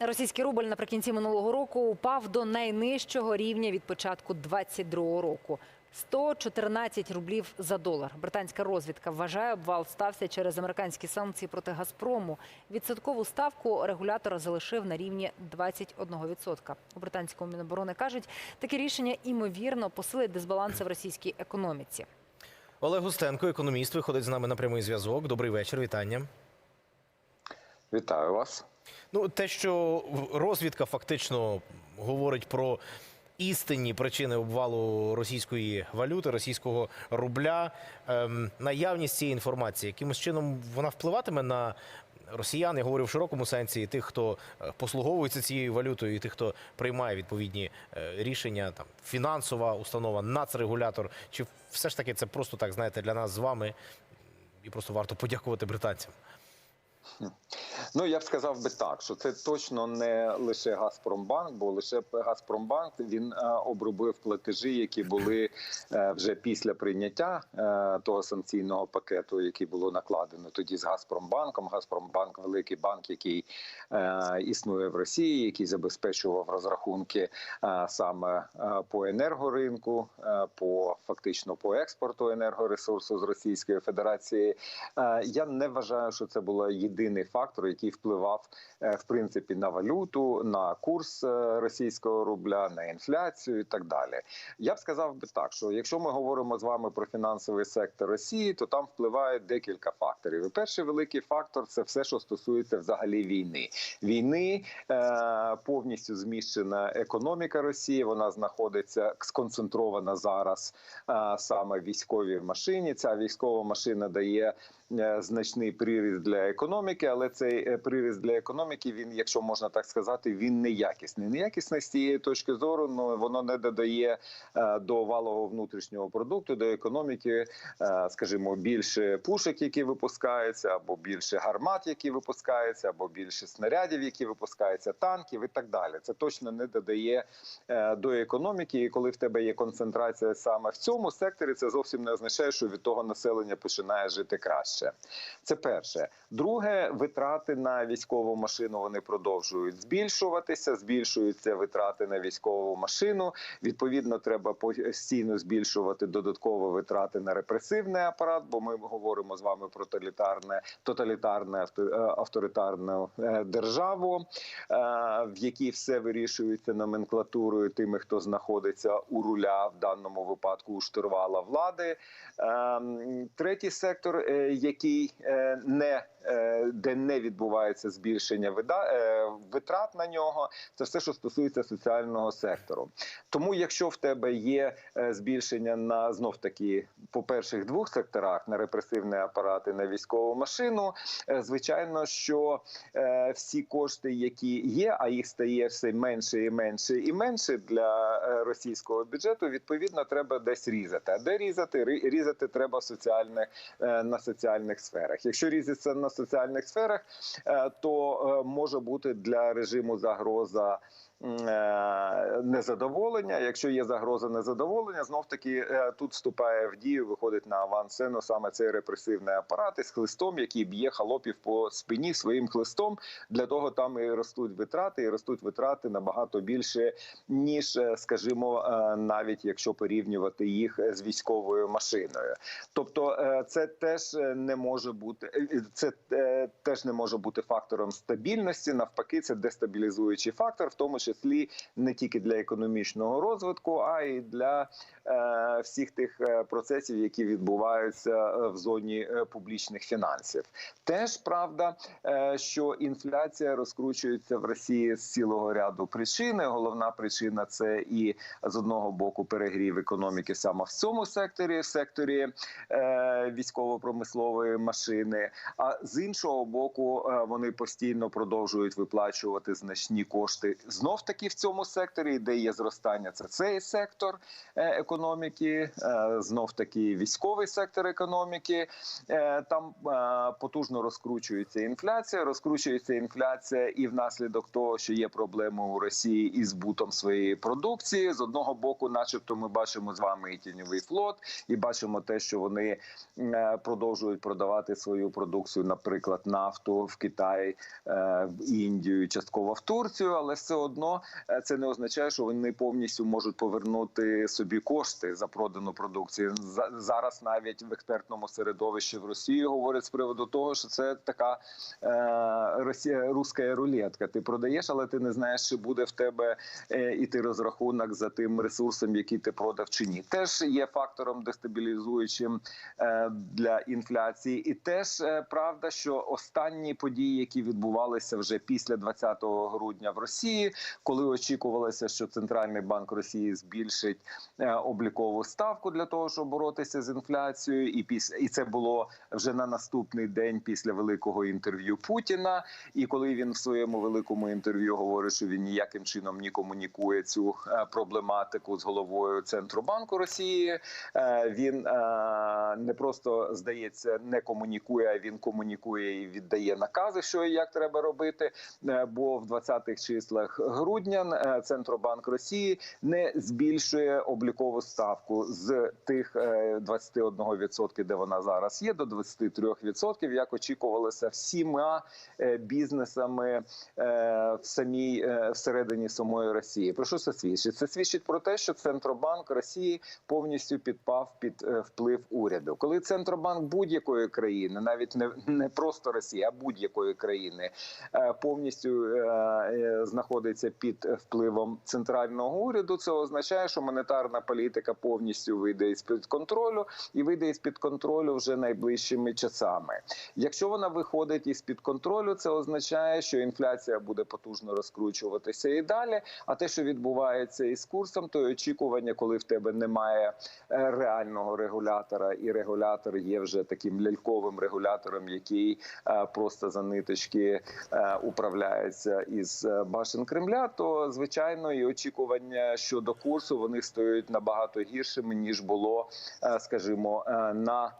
Російський рубль наприкінці минулого року упав до найнижчого рівня від початку 2022 року. 114 рублів за долар. Британська розвідка вважає, обвал стався через американські санкції проти Газпрому. Відсоткову ставку регулятор залишив на рівні 21%. У британському міноборони кажуть, таке рішення імовірно посилить дисбаланси в російській економіці. Олег Густенко, економіст, виходить з нами на прямий зв'язок. Добрий вечір, вітання. Вітаю вас. Ну, те, що розвідка фактично говорить про істинні причини обвалу російської валюти, російського рубля, ем, наявність цієї інформації, якимось чином вона впливатиме на росіян, я говорю в широкому сенсі, і тих, хто е, послуговується цією валютою, і тих, хто приймає відповідні е, рішення, там фінансова установа, нацрегулятор, чи все ж таки це просто так, знаєте, для нас з вами, і просто варто подякувати британцям. Ну я б сказав би так, що це точно не лише Газпромбанк, бо лише Газпромбанк він е, обробив платежі, які були е, вже після прийняття е, того санкційного пакету, який було накладено тоді з Газпромбанком. Газпромбанк великий банк, який існує в Росії, який забезпечував розрахунки саме по енергоринку, по фактично по експорту енергоресурсу з Російської Федерації. Я не вважаю, що це була єдиний фактор, який впливав е, в принципі на валюту, на курс е, російського рубля, на інфляцію і так далі. Я б сказав би так, що якщо ми говоримо з вами про фінансовий сектор Росії, то там впливає декілька факторів. Перший великий фактор це все, що стосується взагалі війни. Війни е, повністю зміщена економіка Росії. Вона знаходиться сконцентрована зараз саме в військовій машині. Ця військова машина дає значний приріст для економіки, але цей е, приріст для економіки, він, якщо можна так сказати, він неякісний. Неякісний з цієї точки зору, ну воно не додає е, до валового внутрішнього продукту, до економіки, е, скажімо, більше пушек, які випускаються, або більше гармат, які випускаються, або більше снарядів, які випускаються, танків і так далі. Це точно не додає е, до економіки. І коли в тебе є концентрація саме в цьому секторі, це зовсім не означає, що від того населення починає жити краще. Це перше. Друге, витрати на військову машину вони продовжують збільшуватися. Збільшуються витрати на військову машину. Відповідно, треба постійно збільшувати додаткові витрати на репресивний апарат, бо ми говоримо з вами про тоталітарне, тоталітарне е, авторитарну е, державу, е, в якій все вирішується номенклатурою тими, хто знаходиться у руля в даному випадку у штурвала влади. Ем, Третій сектор, який не де не відбувається збільшення е, витрат на нього, це все, що стосується соціального сектору. Тому, якщо в тебе є е, збільшення на знов таки по перших двох секторах на репресивний апарат і на військову машину, е, звичайно, що е, всі кошти, які є, а їх стає все менше і менше і менше для е, російського бюджету, відповідно, треба десь різати. А де різати? Рі- Різати треба соціальних е, на соціальних сферах. Якщо різати на соціальних сферах, е, то е, може бути для режиму загроза. Е, Незадоволення, якщо є загроза незадоволення, знов таки е, тут вступає в дію, виходить на авансцену саме цей репресивний апарат із хлистом, який б'є халопів по спині своїм хлистом. Для того там і ростуть витрати, і ростуть витрати набагато більше, ніж, е, скажімо, навіть якщо порівнювати їх з військовою машиною. Тобто, це теж не може бути це теж не може бути фактором стабільності. Навпаки, це дестабілізуючий фактор, в тому числі не тільки для економічного розвитку, а й для е, всіх тих е, процесів, які відбуваються е, в зоні е, публічних фінансів. Теж правда, е, що інфляція розкручується в Росії з цілого ряду причин. Головна причина це і з одного боку перегрів економіки саме в цьому секторі, в секторі е, військово-промислової машини. А з іншого боку, вони постійно продовжують виплачувати значні кошти знов таки в цьому секторі, де є зростання. Це цей сектор е, економіки, е, знов таки військовий сектор економіки. Е, Там потужно розкручується інфляція. Розкручується інфляція і внаслідок того, що є проблеми у Росії із збутом своєї продукції. З одного боку, начебто, ми бачимо з вами і тіньовий флот, і бачимо те, що вони продовжують продавати свою продукцію, наприклад, нафту в Китай, в Індію, частково в Турцію, але все одно е, це не означає, що вони повністю можуть повернути собі кошти за продану продукцію. За- Зараз навіть в експертному середовищі в Росії говорять з приводу того, що це така е, Росія руська рулетка. Ти продаєш, але ти не знаєш, чи буде в тебе е, іти розрахунок за тим ресурсом, який ти продав чи ні. Теж є фактором дестабілізуючим е, для інфляції, і теж правда, що останні події, які відбувалися вже після 20 грудня в Росії, коли очікувалося, що центральний банк Росії збільшить е, облікову ставку для того, щоб боротися з інфляцією, і після і це було вже на наступний день після великого інтерв'ю Путіна. І коли він в своєму великому інтерв'ю говорить, що він ніяким чином не комунікує цю е, проблематику з головою центробанку Росії, е, він не просто здається не комунікує, а він комунікує і віддає накази, що і як треба робити. Бо в 20-х числах грудня е, центробанк Росії не збільшує облікову ставку з тих е, 21%, де вона зараз є, до 23%, як очікувалося всіма е, бізнесами е, в самій е, всередині самої Росії. Про що це свідчить? Це свідчить про те, що центробанк Росії повністю підпав під е, вплив уряду. Коли центробанк будь-якої країни, навіть не, не просто Росії, а будь-якої країни, е, повністю е, е, знаходиться під впливом центрального уряду, це означає, що монетарна політика повністю вийде із під контролю і вийде із під контролю вже найближчими часами. Якщо вона виходить із під контролю, це означає, що інфляція буде потужно розкручуватися і далі. А те, що відбувається із курсом, то й очікування, коли в тебе немає е, реального регулятора, і регулятор є вже таким ляльковим регулятором, який е, просто за ниточки е, управляється із е, башен Кремля, то звичайно і очікування щодо курсу вони стають набагато гіршими ніж було, е, скажімо, е, на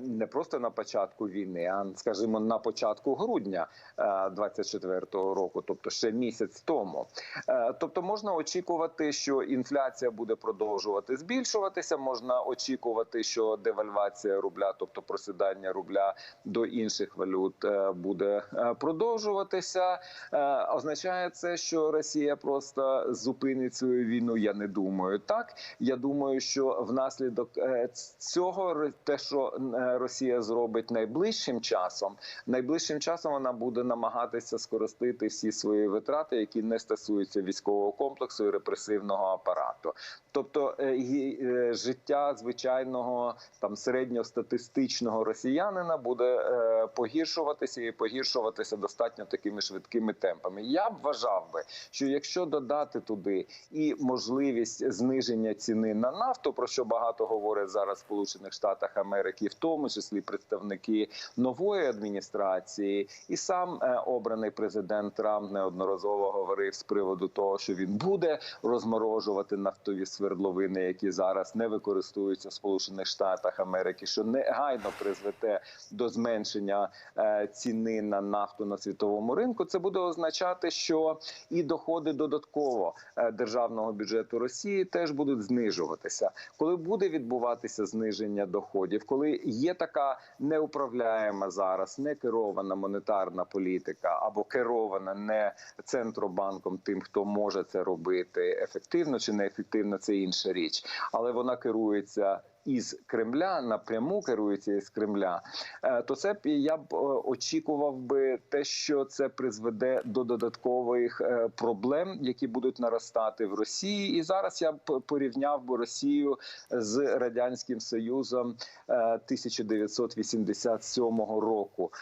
не просто на початку війни, а скажімо, на початку грудня 24-го року, тобто ще місяць тому. Е, Тобто можна очікувати, що інфляція буде продовжувати збільшуватися. Можна очікувати, що девальвація рубля, тобто просідання рубля до інших валют, е, буде е, продовжуватися. Е, Означає це, що Росія просто зупинить свою війну. Я не думаю так. Я думаю, що внаслідок е, цього те, що е, Росія зробить найближчим часом, найближчим часом вона буде намагатися скористити всі свої витрати, які не стосуються військового комплексу і репресивного апарату. Тобто е, е, життя звичайного там середньостатистичного росіянина буде е, погіршуватися і погіршуватися достатньо такими швидкими темпами. Я б вважав би, що якщо додати туди і можливість зниження ціни на нафту, про що багато говорять зараз в Сполучених Штатах Америки, в тому числі представники нової адміністрації, і сам обраний президент Трамп неодноразово говорив з приводу того, що він буде розморожувати нафтові свердловини, які зараз не використовуються в Сполучених Штатах Америки, що негайно призведе до зменшення е, ціни на нафту на світовому ринку. Це буде означати, що і доходи додатково е, державного бюджету Росії теж будуть знижуватися. Коли буде відбуватися зниження доходів, коли є така неуправляєма зараз, не керована монетарна політика або керована не центробанком, тим, хто може це робити ефективно чи неефективно, це інша річ, але вона керується. Із Кремля напряму керується із Кремля, е, то це б я б е, очікував би те, що це призведе до додаткових е, проблем, які будуть наростати в Росії. І зараз я б порівняв би Росію з радянським Союзом е, 1987 року,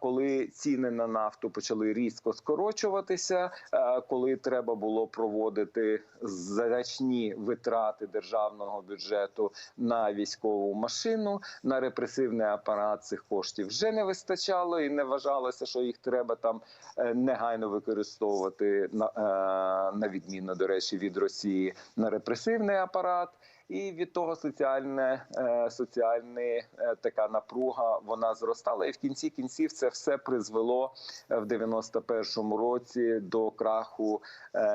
коли ціни на нафту почали різко скорочуватися, коли треба було проводити значні витрати державного бюджету на військову машину, на репресивний апарат цих коштів вже не вистачало, і не вважалося, що їх треба там е, негайно використовувати на, е, на відміну, до речі, від Росії на репресивний апарат. І від того соціальне е, соціальне е, така напруга вона зростала. І в кінці кінців це все призвело е, в 91-му році до краху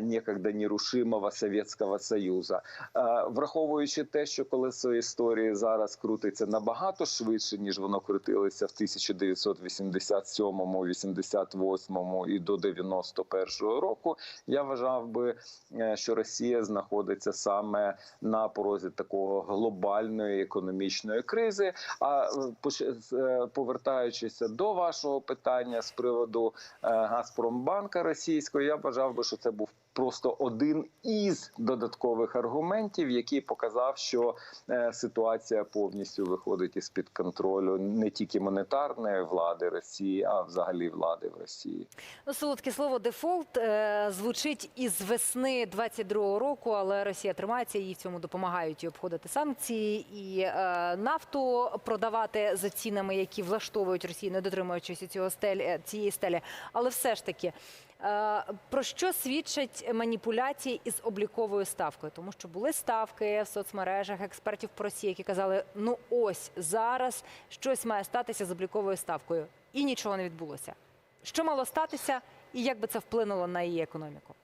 некогда нерушимого Совєтського Союзу. Враховуючи те, що колесо історії зараз крутиться набагато швидше, ніж воно крутилося в 1987-му, 88-му і до 91-го року, я вважав би, що Росія знаходиться саме на порозі такого глобальної економічної кризи. А е, е, повертаючися до вашого питання з приводу е, Газпромбанка російського, я вважав би, що це був просто один із додаткових аргументів, який показав, що е, ситуація повністю виходить із під контролю не тільки монетарної влади Росії, а взагалі влади в Росії. Ну, солодке слово дефолт е, звучить із весни 22-го року, але Росія тримається, їй в цьому допомагають і обходити санкції, і е, нафту продавати за цінами, які влаштовують Росію, не дотримуючись цього стелі, цієї стелі. Але все ж таки, про що свідчать маніпуляції із обліковою ставкою? Тому що були ставки в соцмережах експертів по Росії, які казали: ну ось зараз щось має статися з обліковою ставкою, і нічого не відбулося. Що мало статися, і як би це вплинуло на її економіку?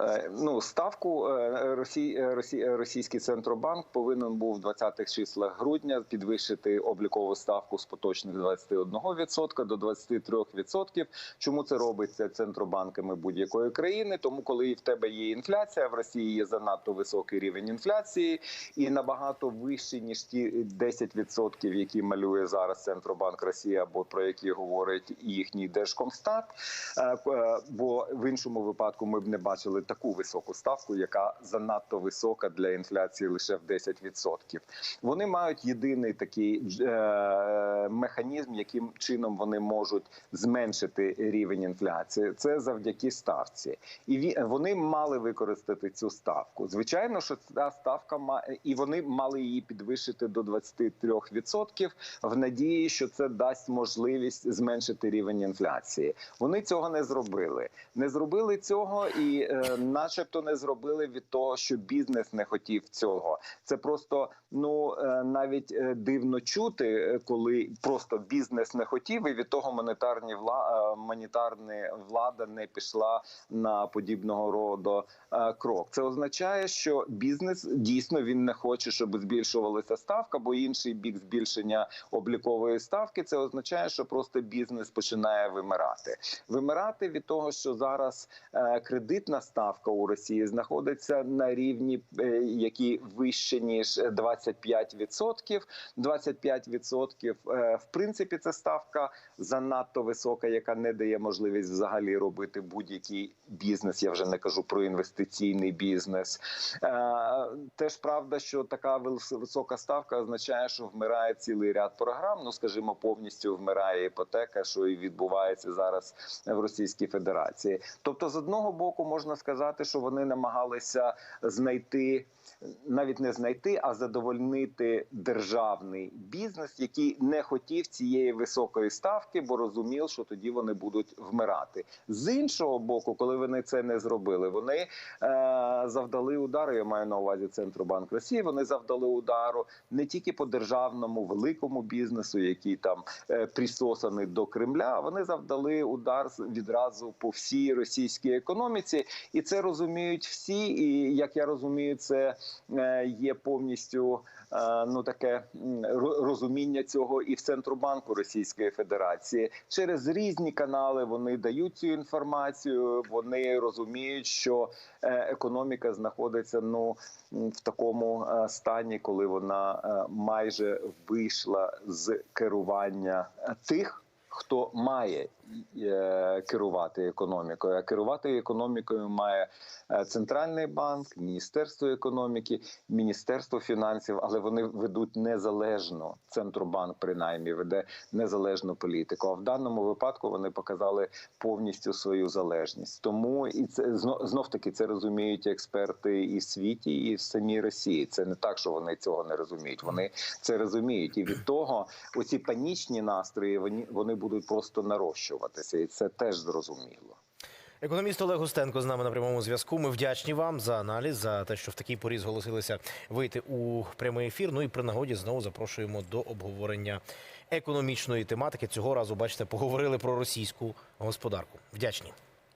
Е, Ну, ставку е, Росій, е, Росій, російський центробанк повинен був в 20-х числах грудня підвищити облікову ставку з поточних 21% до 23%. Чому це робиться центробанками будь-якої країни? Тому, коли в тебе є інфляція, в Росії є занадто високий рівень інфляції і набагато вищий ніж ті 10%, які малює зараз центробанк Росії, або про які говорить їхній держкомстат. Бо в іншому випадку ми б не бачили таку високу ставку, яка занадто висока для інфляції лише в 10%. Вони мають єдиний такий е, механізм, яким чином вони можуть зменшити рівень інфляції. Це завдяки ставці, і вони мали використати цю ставку. Звичайно, що ця ставка і вони мали її підвищити до 23% в надії, що це дасть можливість зменшити рівень інфляції. Вони цього не зробили. Не зробили цього і, е, начебто, не зробили від того, що бізнес не хотів цього. Це просто ну е, навіть е, дивно чути, е, коли просто бізнес не хотів, і від того монетарні вла... монетарна влада не пішла на подібного роду крок. Це означає, що бізнес дійсно він не хоче, щоб збільшувалася ставка, бо інший бік збільшення облікової ставки це означає, що просто бізнес починає вимирати. Вимирати від того, що зараз кредитна ставка у Росії знаходиться на рівні, е, які вище ніж 25%. 25% е, в принципі це ставка занадто висока, яка не дає можливість взагалі робити будь-який бізнес. Я вже не кажу про інвестиційний бізнес. Е, Теж правда, що така висока ставка означає, що вмирає цілий ряд програм. Ну скажімо, повністю вмирає іпотека, що і відбувається зараз в Російській Федерації. Тобто, з одного боку, можна сказати, що вони намагалися знайти. Навіть не знайти, а задовольнити державний бізнес, який не хотів цієї високої ставки, бо розумів, що тоді вони будуть вмирати. З іншого боку, коли вони це не зробили, вони е, завдали удару. Я маю на увазі Центробанк Росії. Вони завдали удару не тільки по державному великому бізнесу, який там е, присосаний до Кремля. Вони завдали удар відразу по всій російській економіці, і це розуміють всі. І як я розумію, це е, є повністю е, ну таке розуміння цього і в Центробанку Російської Федерації через різні канали вони дають цю інформацію. Вони розуміють, що е, економіка знаходиться ну в такому стані, коли вона майже вийшла з керування тих. Хто має е, керувати економікою? А керувати економікою має е, центральний банк, міністерство економіки, міністерство фінансів, але вони ведуть незалежно. Центробанк принаймні веде незалежну політику. А в даному випадку вони показали повністю свою залежність. Тому і це знов, таки це розуміють експерти і в світі, і в самій Росії. Це не так, що вони цього не розуміють. Вони це розуміють, і від того оці панічні настрої вони, вони будуть просто нарощуватися, і це теж зрозуміло. Економіст Олег Густенко з нами на прямому зв'язку. Ми вдячні вам за аналіз, за те, що в такий поріз зголосилися вийти у прямий ефір. Ну і при нагоді знову запрошуємо до обговорення економічної тематики. Цього разу, бачите, поговорили про російську господарку. Вдячні.